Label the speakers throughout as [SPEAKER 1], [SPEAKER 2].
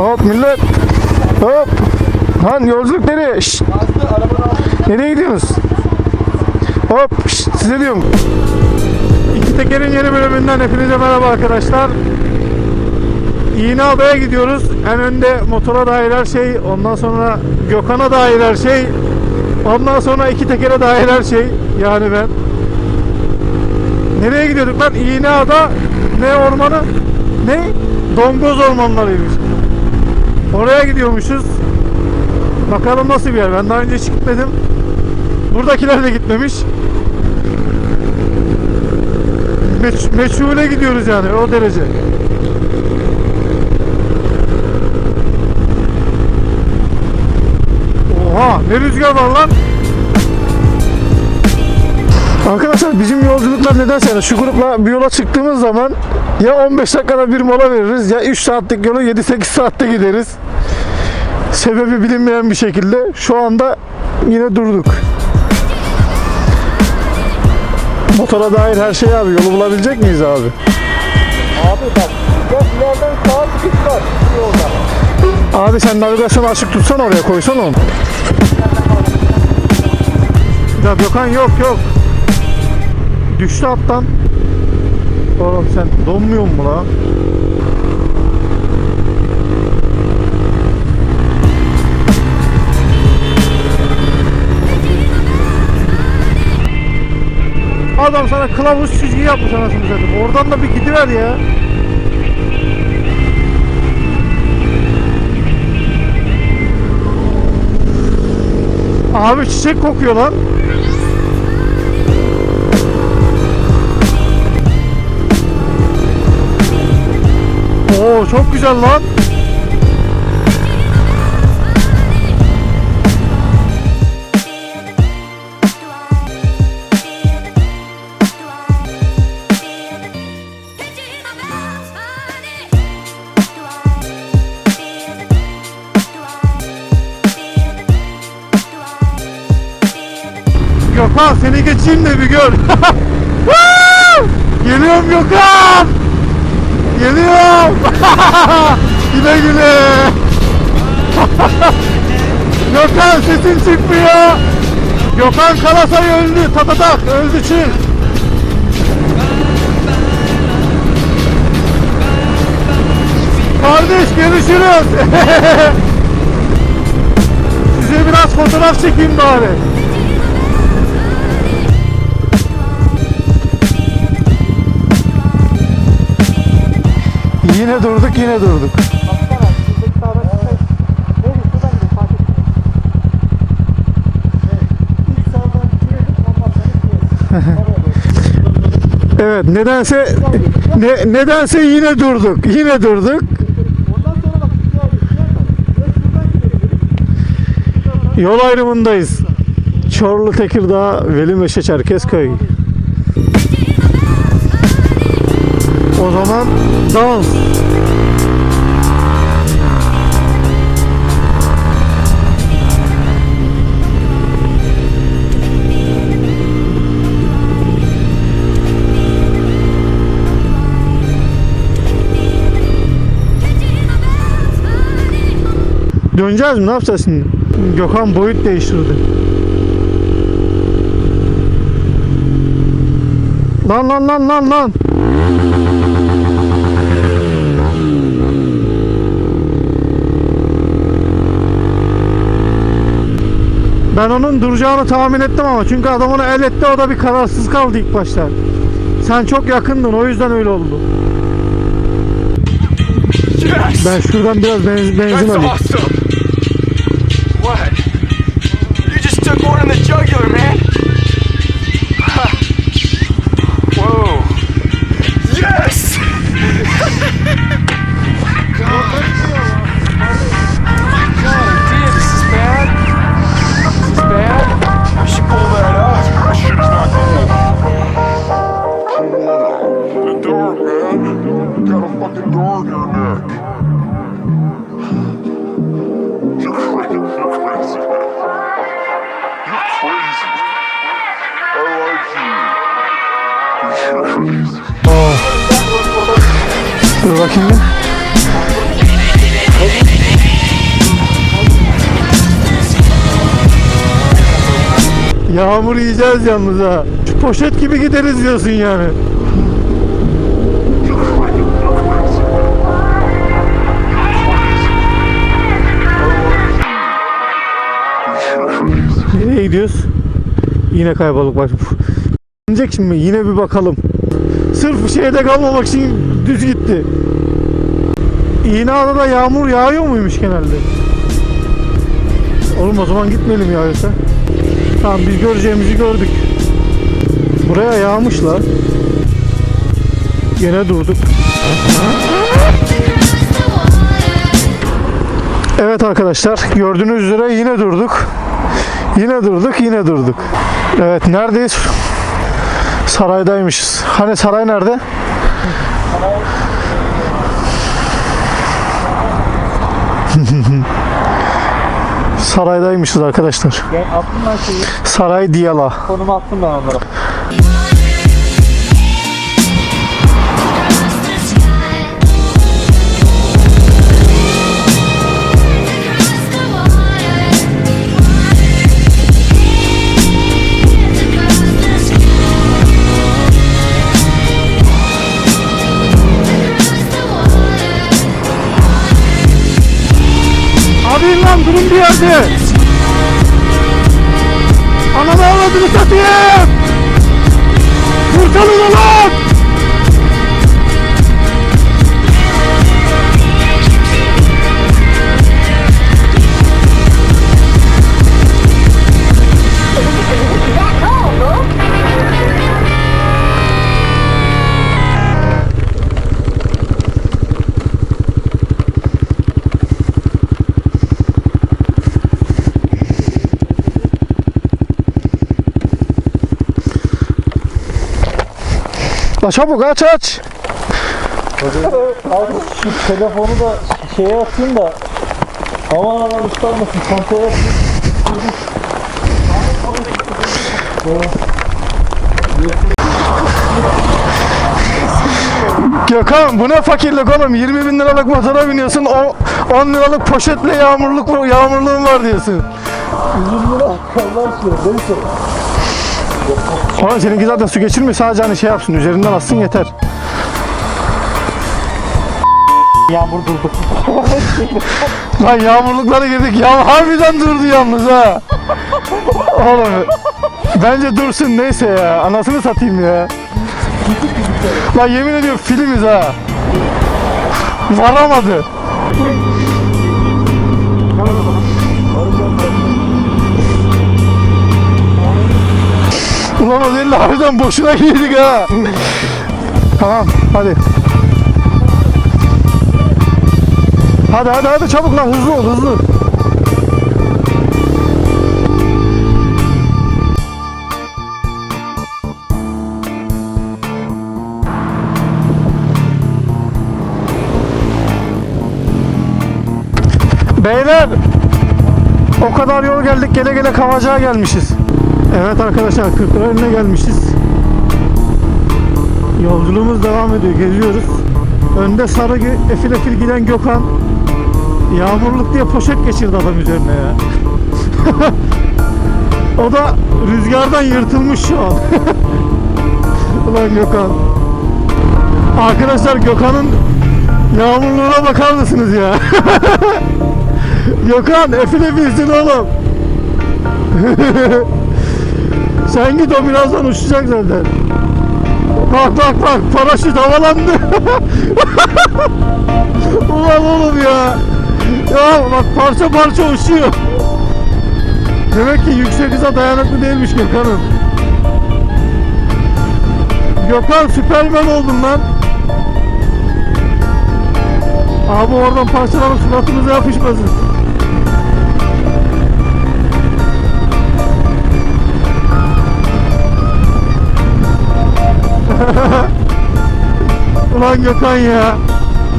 [SPEAKER 1] Hop millet. Hop. Lan yolculuk nereye? Şşt. Nereye gidiyorsunuz? Hop. Şşt. Size diyorum. İki tekerin yeni bölümünden hepinize merhaba arkadaşlar. İğneada'ya gidiyoruz. En önde motora dair her şey. Ondan sonra Gökhan'a dair her şey. Ondan sonra iki tekere dair her şey. Yani ben. Nereye gidiyorduk lan? İğneada ne ormanı? Ne? Dongoz ormanlarıymış. Oraya gidiyormuşuz. Bakalım nasıl bir yer. Ben daha önce hiç gitmedim. Buradakiler de gitmemiş. Meç meçhule gidiyoruz yani o derece. Oha ne rüzgar var lan. Arkadaşlar bizim yolculuklar nedense şu grupla bir yola çıktığımız zaman ya 15 dakikada bir mola veririz ya 3 saatlik yolu 7-8 saatte gideriz. Sebebi bilinmeyen bir şekilde şu anda yine durduk. Motora dair her şey abi yolu bulabilecek miyiz abi?
[SPEAKER 2] Abi bak köprülerden sağa git var yolda.
[SPEAKER 1] Abi sen navigasyonu açık tutsan oraya koysan onu. Ya Gökhan yok yok. Düştü attan. Oğlum sen donmuyor mu la? Adam sana kılavuz çizgi yapmış anasını satayım. Oradan da bir gidiver ya. Abi çiçek kokuyor lan. Çok güzel lan. Gökhan seni geçeyim de bir gör. Geliyorum Gökhan. Geliyorum. güle güle. Gökhan sesin çıkmıyor. Gökhan Kalasay öldü. Tatatak öldü çık. Kardeş görüşürüz. Size biraz fotoğraf çekeyim bari. Yine durduk yine durduk.
[SPEAKER 2] Evet.
[SPEAKER 1] Nedense ne, nedense yine durduk. Yine durduk. Yol ayrımındayız. Çorlu Tekirdağ Velimeşe Çerkezköy. O zaman dans. Döneceğiz mi? Ne yapacağız şimdi? Gökhan boyut değiştirdi. Lan lan lan lan lan. Ben onun duracağını tahmin ettim ama çünkü adam onu el etti o da bir kararsız kaldı ilk başta. Sen çok yakındın o yüzden öyle oldu.
[SPEAKER 3] Yes!
[SPEAKER 1] Ben şuradan biraz benzin, benzin alayım.
[SPEAKER 3] awesome! What? You just took one in the jugular, man!
[SPEAKER 1] bakayım bir. Yağmur yiyeceğiz yalnız ha. Şu poşet gibi gideriz diyorsun yani. Nereye gidiyoruz? Yine kaybolduk bak. Dönecek şimdi yine bir bakalım. Sırf şeyde kalmamak için düz gitti. İğneada'da yağmur yağıyor muymuş genelde? Oğlum o zaman gitmeyelim yağıyorsa. Tamam biz göreceğimizi gördük. Buraya yağmışlar. Gene durduk. Evet arkadaşlar gördüğünüz üzere yine durduk. Yine durduk yine durduk. Evet neredeyiz? Saraydaymışız. Hani saray nerede? Saraydaymışız arkadaşlar.
[SPEAKER 2] Şeyi.
[SPEAKER 1] Saray Diyala.
[SPEAKER 2] Konumu attım ben onlara.
[SPEAKER 1] Lan durun bir yerde. Ananı avradını satayım. La çabuk aç aç.
[SPEAKER 2] Abi şu telefonu da şeye atayım da aman aman ıslanmasın. Çantaya atayım.
[SPEAKER 1] Gökhan bu ne fakirlik oğlum 20 bin liralık motora biniyorsun o 10 liralık poşetle yağmurluk yağmurluğun var diyorsun.
[SPEAKER 2] 100 lira kallar sürüyor. Neyse.
[SPEAKER 1] Oğlum seninki zaten su geçirmiyor sadece hani şey yapsın üzerinden atsın yeter.
[SPEAKER 2] Yağmur durdu.
[SPEAKER 1] Lan yağmurluklara girdik ya harbiden durdu yalnız ha. Oğlum bence dursun neyse ya anasını satayım ya. Lan yemin ediyorum filmiz ha. Varamadı. Ulan o değil harbiden boşuna girdik ha. tamam hadi. Hadi hadi hadi çabuk lan hızlı ol hızlı. Beyler o kadar yol geldik gele gele Kavacık'a gelmişiz. Evet arkadaşlar Kırklareli'ne gelmişiz. Yolculuğumuz devam ediyor geziyoruz. Önde sarı efil efil giden Gökhan Yağmurluk diye poşet geçirdi adam üzerine ya. o da rüzgardan yırtılmış şu an. Ulan Gökhan. Arkadaşlar Gökhan'ın yağmurluğuna bakar mısınız ya? Gökhan efil efilsin oğlum. Sen git o birazdan uçacak zaten. Bak bak bak paraşüt havalandı. Ulan oğlum ya. Ya bak parça parça uçuyor. Demek ki yüksek hıza dayanıklı değilmiş Gökhan'ın. Gökhan süpermen oldun lan. Abi oradan parçalanıp suratımıza yapışmasın. Ulan Gökhan ya.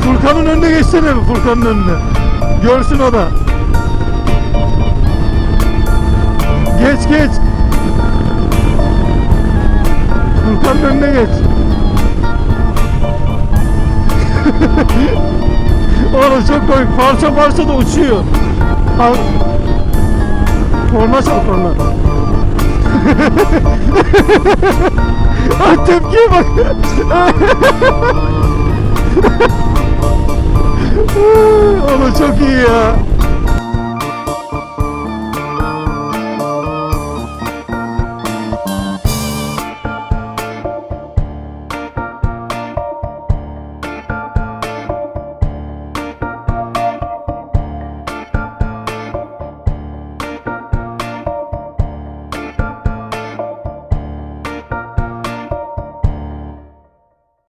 [SPEAKER 1] Furkan'ın önüne geçsene mi Furkan'ın önüne? Görsün o da. Geç geç. Furkan'ın önüne geç. Oğlum çok komik. Parça parça da uçuyor. Al. Korna çal korna. Ay tepkiye bak. Oğlum çok iyi ya.